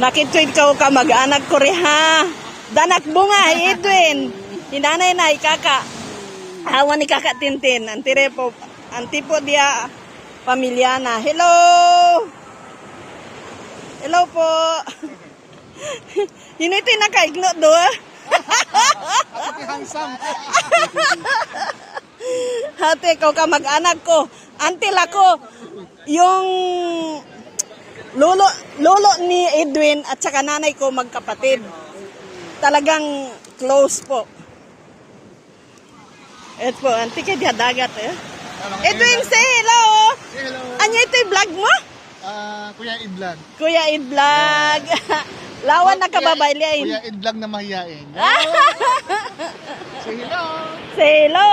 Nakitweet ka ka mag-anak ko rin ha. Danak bunga, Edwin. Hinanay na, ikaka. Awan ni kaka Tintin. Antire po, antipo dia pamilyana. Hello! Hello po. Hiniti na kaigno do. ah. Ate handsome. Hati, ikaw ka mag-anak ko. Until ako, yung lolo, lolo ni Edwin at saka nanay ko magkapatid. Talagang close po. Et po, anti ka diya dagat eh. Edwin, say hello! Hello. Anya ito yung vlog mo? Ah, Kuya Idlag. Kuya Ed Vlog. Lawan na kababayliin. Kuya Idlag na mahiyain. Say hello. Say hello!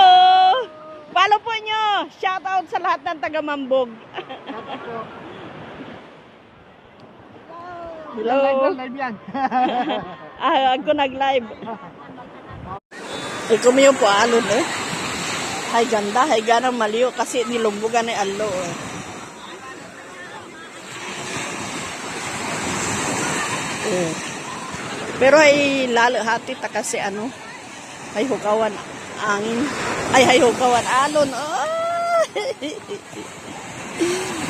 Follow po nyo. Shout out sa lahat ng taga Mambog. Hello. Live live yan. Ah, ako nag-live. Ikaw mo yung paalon eh. Hay ganda, hay ganang maliw kasi nilumbugan ni Allo eh. Eh. Pero ay lalo hati ta kasi ano, ay hukawan angin. Ay hay hukawan alon. Ay!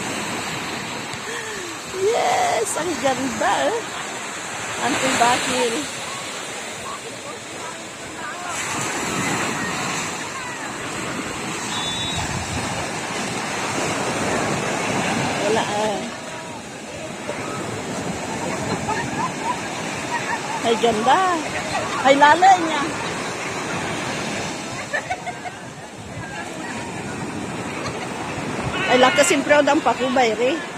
ang ganda eh. Auntie Bakil. Wala ah. Ay ganda. Ay lala niya. Ay lakasin proud ang pakubay re.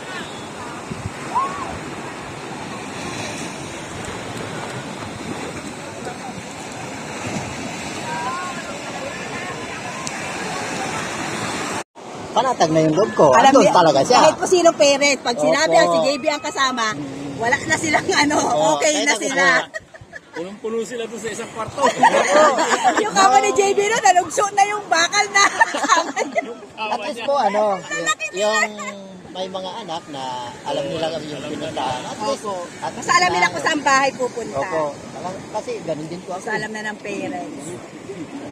Panatag na yung loob ko. Alam Andun niya, talaga siya. Kahit po sino parent, pag sinabi Opo. ang si JB ang kasama, wala na silang ano, Oo, okay kahit na ako sila. Punong-puno sila doon sa isang kwarto. yung kama ni JB no, nalugso na yung bakal na kama niya. At least po, ano, yung, yung may mga anak na alam nila yung pinuntahan. At least, at Basta alam nila kung saan bahay pupunta. Opo. Talagang- Kasi ganun din po ako. Basta alam na ng parents.